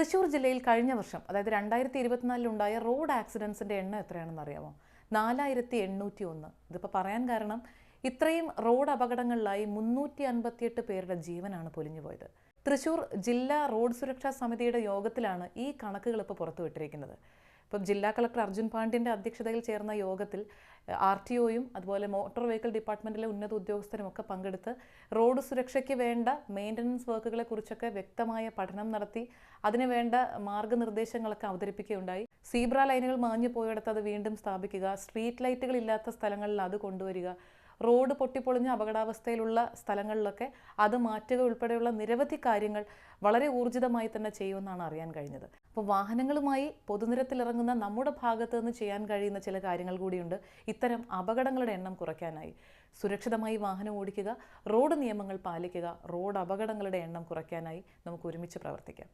തൃശൂർ ജില്ലയിൽ കഴിഞ്ഞ വർഷം അതായത് രണ്ടായിരത്തി ഇരുപത്തിനാലിലുണ്ടായ റോഡ് ആക്സിഡൻസിന്റെ എണ്ണം എത്രയാണെന്ന് അറിയാമോ? നാലായിരത്തി എണ്ണൂറ്റി ഒന്ന് ഇതിപ്പോൾ പറയാൻ കാരണം ഇത്രയും റോഡ് അപകടങ്ങളിലായി മുന്നൂറ്റി അൻപത്തിയെട്ട് പേരുടെ ജീവനാണ് പൊലിഞ്ഞുപോയത്. തൃശൂർ ജില്ലാ റോഡ് സുരക്ഷാ സമിതിയുടെ യോഗത്തിലാണ് ഈ കണക്കുകൾ ഇപ്പോൾ പുറത്തുവിട്ടിരിക്കുന്നത്. ഇപ്പം ജില്ലാ കളക്ടർ അർജുൻ പാണ്ഡ്യന്റെ അധ്യക്ഷതയിൽ ചേർന്ന യോഗത്തിൽ ആർ ടി ഒയും അതുപോലെ മോട്ടോർ വെഹിക്കിൾ ഡിപ്പാർട്ട്മെന്റിലെ ഉന്നത ഉദ്യോഗസ്ഥരും ഒക്കെ പങ്കെടുത്ത് റോഡ് സുരക്ഷയ്ക്ക് വേണ്ട മെയിന്റനൻസ് വർക്കുകളെ കുറിച്ചൊക്കെ വ്യക്തമായ പഠനം നടത്തി അതിന് വേണ്ട മാർഗനിർദ്ദേശങ്ങളൊക്കെ അവതരിപ്പിക്കുകയുണ്ടായി. സീബ്ര ലൈനുകൾ മാഞ്ഞു പോയിടത്ത് അത് വീണ്ടും സ്ഥാപിക്കുക സ്ട്രീറ്റ് ലൈറ്റുകൾ ഇല്ലാത്ത സ്ഥലങ്ങളിൽ അത് കൊണ്ടുവരിക റോഡ് പൊട്ടിപ്പൊളിഞ്ഞ അപകടാവസ്ഥയിലുള്ള സ്ഥലങ്ങളിലൊക്കെ അത് മാറ്റുക ഉൾപ്പെടെയുള്ള നിരവധി കാര്യങ്ങൾ വളരെ ഊർജിതമായി തന്നെ ചെയ്യുമെന്നാണ് അറിയാൻ കഴിഞ്ഞത്. അപ്പോൾ വാഹനങ്ങളുമായി പൊതുനിരത്തിലിറങ്ങുന്ന നമ്മുടെ ഭാഗത്ത് നിന്ന് ചെയ്യാൻ കഴിയുന്ന ചില കാര്യങ്ങൾ കൂടിയുണ്ട്. ഇത്തരം അപകടങ്ങളുടെ എണ്ണം കുറയ്ക്കാനായി. സുരക്ഷിതമായി വാഹനം ഓടിക്കുക റോഡ് നിയമങ്ങൾ പാലിക്കുക റോഡ് അപകടങ്ങളുടെ എണ്ണം കുറയ്ക്കാനായി നമുക്ക് ഒരുമിച്ച് പ്രവർത്തിക്കാം.